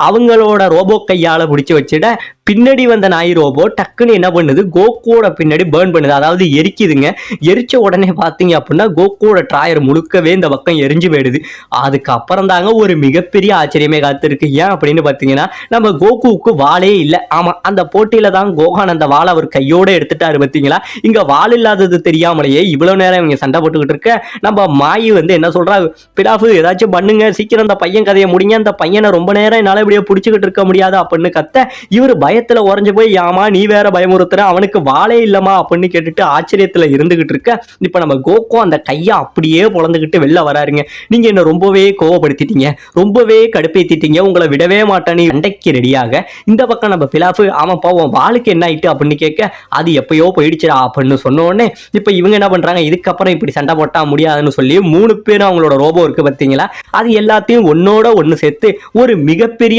அவங்களோட ரோபோ கையால் பிடிச்சி வச்சுட பின்னாடி வந்த நாய் ரோபோ டக்குன்னு என்ன பண்ணுது? கோகுவோட பின்னாடி பேர்ன் பண்ணுது. அதாவது எரிக்குதுங்க. எரிச்ச உடனே பார்த்தீங்க அப்படின்னா கோகுவோட ட்ராயர் முழுக்கவே இந்த பக்கம் எரிஞ்சு போயிடுது. அதுக்கப்புறம் தாங்க ஒரு மிகப்பெரிய ஆச்சரியமே காத்திருக்கு. ஏன் அப்படின்னு பார்த்தீங்கன்னா நம்ம கோகுவுக்கு வாளே இல்லை. ஆமாம் அந்த போட்டியில் தான் கோகான் அந்த வாளை அவர் கையோடு எடுத்துட்டாரு பார்த்தீங்களா? இங்கே வாள் இல்லாதது தெரியாமலேயே இவ்வளோ நேரம் இவங்க சண்டை போட்டுக்கிட்டு இருக்க நம்ம மாயி வந்து என்ன சொல்கிறா பிலாஃபு ஏதாச்சும் பண்ணுங்க. சீக்கிரம் அந்த பையன் கதையை முடிங்க. அந்த பையனை ரொம்ப நேரம் என்னால் இப்படியே பிடிச்சிக்கிட்டு இருக்க முடியாது? அப்படின்னு கத்த இவர் பயத்துல உறைஞ்சு போய் யாமா நீ வேற பயமுறுத்துற? அவனுக்கு வாளே இல்லமா அப்படின்னு கேட்டுட்டு ஆச்சரியத்துல இருந்துகிட்டு இருக்க இப்ப நம்ம கோகோ அந்த கையை அப்படியே பொழந்துகிட்டு வெளில வராருங்க. நீங்க என்ன ரொம்பவே கோவப்படுத்திட்டீங்க ரொம்பவே கடுப்பேத்திட்டீங்க உங்களை விடவே மாட்டேன்னு அண்டைக்கு ரெடியாக. இந்த பக்கம் நம்ம பிலாஃபு அவன் போவோம் வாளுக்கு என்ன ஆயிட்டு? அப்படின்னு கேட்க அது எப்பயோ போயிடுச்சுடா அப்படின்னு சொன்ன உடனே இவங்க என்ன பண்றாங்க இதுக்கப்புறம் இப்படி சண்டை போட்டா முடியாதுன்னு சொல்லி மூணு பேரும் அவங்களோட ரோபோ இருக்கு பார்த்தீங்களா அது எல்லாத்தையும் ஒன்னோட ஒன்று சேர்த்து ஒரு மிகப்பெரிய